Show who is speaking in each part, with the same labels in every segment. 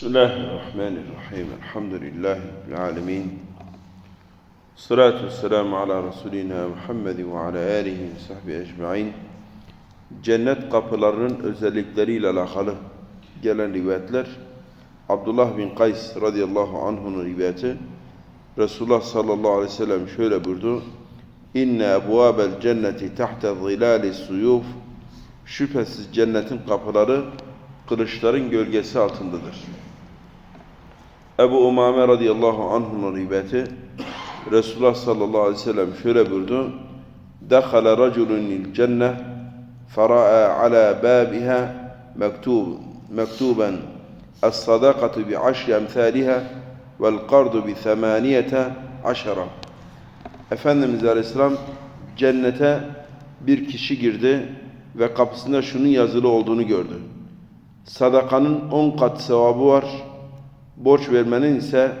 Speaker 1: Bismillahirrahmanirrahim. Elhamdülillahi Rabbil alemin. Salatu vesselamu ala Resulina Muhammed ve ala alihi ve sahbihi ecmain. Cennet kapılarının özellikleriyle alakalı gelen rivayetler Abdullah bin Kays radıyallahu anh'un rivayeti Resulullah sallallahu aleyhi ve sellem şöyle buyurdu. İnne ebvâbel cenneti tahte zilâli suyuf Şüphesiz cennetin kapıları kılıçların gölgesi altındadır. Ebu Umame radıyallahu anh'un rivayeti Resulullah sallallahu aleyhi ve sellem şöyle buyurdu. Dekhala raculun il cenne fera'a ala babiha mektub mektuben es-sadakatu bi aşri emthaliha vel qardu bi themaniyete aşara. Efendimiz Aleyhisselam cennete bir kişi girdi ve kapısında şunun yazılı olduğunu gördü. Sadakanın 10 kat sevabı var. Borç vermenin ise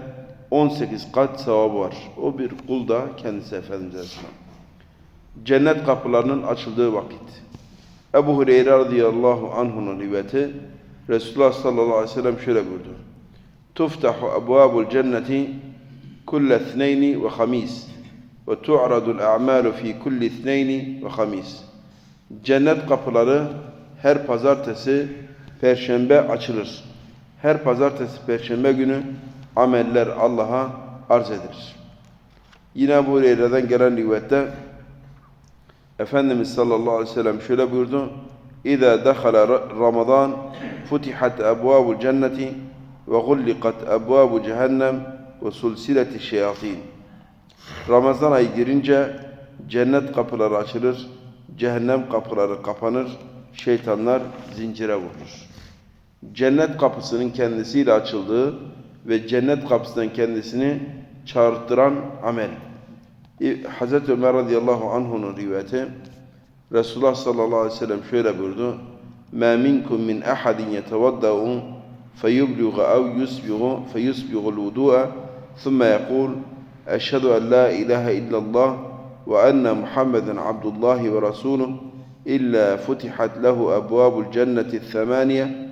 Speaker 1: 18 kat sevabı var. O bir kul da kendisi Efendimiz. Cennet kapılarının açıldığı vakit. Ebu Hureyre radıyallahu anh'un rivayeti Resulullah sallallahu aleyhi ve sellem şöyle buyurdu. Tuftahu ebvabul cenneti kulle ithneyni ve hamis ve tu'radul a'malu fi kulli ithneyni ve hamis. Cennet kapıları her pazartesi, perşembe açılır. Her pazartesi, perşembe günü ameller Allah'a arz edilir. Yine bu Hureyre'den gelen rivayette Efendimiz sallallahu aleyhi ve sellem şöyle buyurdu. İza dakhala Ramazan futihat ebvabul cenneti ve gullikat ebvabu cehennem ve. Ramazan ayı girince cennet kapıları açılır, cehennem kapıları kapanır, şeytanlar zincire vurulur Cennet kapısının kendisiyle açıldığı ve cennet kapısından kendisini çağırtıran amel. Hazreti Ömer radıyallahu anh'un rivayeti Resulullah sallallahu aleyhi ve sellem şöyle buyurdu. مَا مِنْكُمْ مِنْ أَحَدٍ يَتَوَدَّعُ فَيُبْلُغَ أَوْ يُسْبِغُ فَيُسْبِغُ الْوُدُوءَ ثُمَّ يَقُولُ أَشْهَدُ أَنْ لَا إِلَهَ إِلَّا اللّٰهِ وَأَنَّ مُحَمَّدًا عَبْدُ اللّٰهِ وَرَسُولُهُ إِلَّا فُتِحَتْ لَهُ أَبْوَابُ الْجَنَّةِ الثَّمَانِيَةِ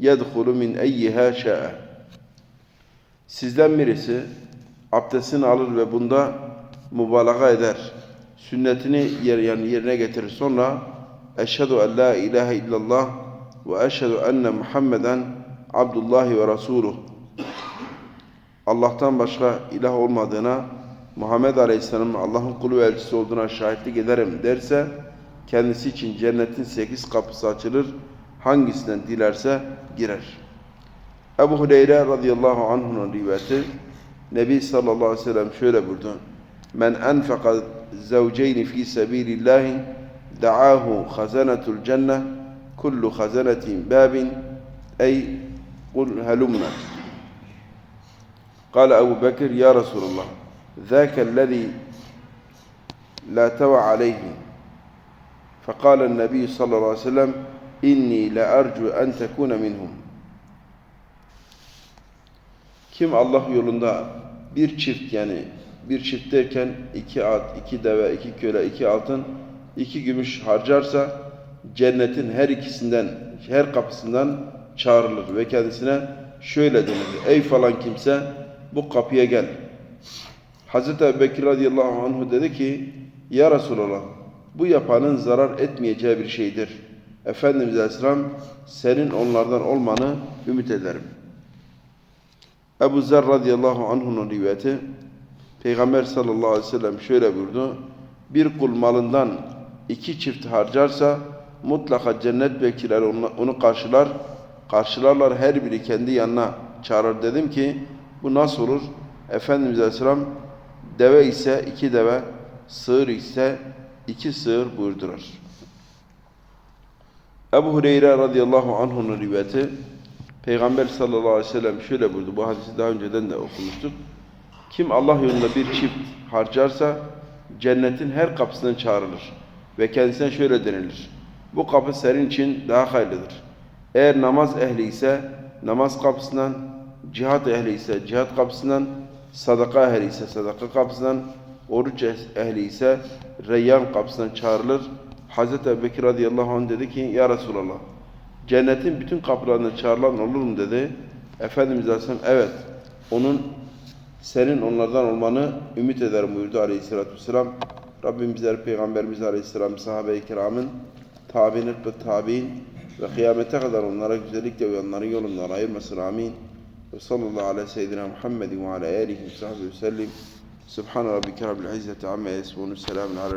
Speaker 1: yedhulu min eyyiha şa'e. Sizden birisi abdestini alır ve bunda mübalağa eder. Sünnetini yer, yani yerine getirir. Sonra eşhedü en la ilahe illallah ve eşhedü enne Muhammeden abdullahi ve rasuluh. Allah'tan başka ilah olmadığına Muhammed Aleyhisselam'ın Allah'ın kulu ve elçisi olduğuna şahitlik ederim derse kendisi için cennetin sekiz kapısı açılır hangisinden dilerse girer. Ebu Hureyre radıyallahu anh'un rivayeti, Nebi sallallahu aleyhi ve sellem şöyle buyurdu. Men enfaka zevceyni fi sebilillahi da'ahu hazanetul cennet kullu hazanetin babin ey kul helumna. قال أبو بكر يا رسول الله ذاك الذي لا توى عليه فقال النبي صلى الله عليه وسلم İnni la arcu en tekune minhum. Kim Allah yolunda bir çift yani bir çift derken iki at, iki deve, iki köle, iki altın, iki gümüş harcarsa cennetin her ikisinden, her kapısından çağrılır ve kendisine şöyle denir. Ey falan kimse bu kapıya gel. Hz. Bekir radıyallahu anh dedi ki Ya Resulallah bu yapanın zarar etmeyeceği bir şeydir.'' Efendimiz Aleyhisselam senin onlardan olmanı ümit ederim. Ebu Zer radıyallahu anh'un rivayeti Peygamber sallallahu aleyhi ve sellem şöyle buyurdu. Bir kul malından iki çift harcarsa mutlaka cennet bekçileri onu, karşılar. Karşılarlar her biri kendi yanına çağırır. Dedim ki bu nasıl olur? Efendimiz Aleyhisselam deve ise iki deve, sığır ise iki sığır buyurdular. Ebu Hureyre radıyallahu anh'un rivayeti Peygamber sallallahu aleyhi ve sellem şöyle buyurdu. Bu hadisi daha önceden de okumuştuk. Kim Allah yolunda bir çift harcarsa cennetin her kapısından çağrılır. Ve kendisine şöyle denilir. Bu kapı senin için daha hayırlıdır. Eğer namaz ehli ise namaz kapısından, cihat ehli ise cihat kapısından, sadaka ehli ise sadaka kapısından, oruç ehli ise reyyan kapısından çağrılır. Hazreti Ebu Bekir radıyallahu anh dedi ki Ya Resulallah cennetin bütün kapılarına çağrılan olur mu dedi. Efendimiz Aleyhisselam evet onun senin onlardan olmanı ümit ederim buyurdu Aleyhisselatü Vesselam. Rabbim bizleri Peygamberimiz Aleyhisselam sahabe-i kiramın tabi'in ve tabi'in ve kıyamete kadar onlara güzellikle uyanların yolundan ayırmasın amin. Ve sallallahu aleyhi ve seyyidina Muhammedin ve ala alihi ve sahbihi ve sellim. Subhan rabbike rabbil izzeti amma yasifun. Selamun alel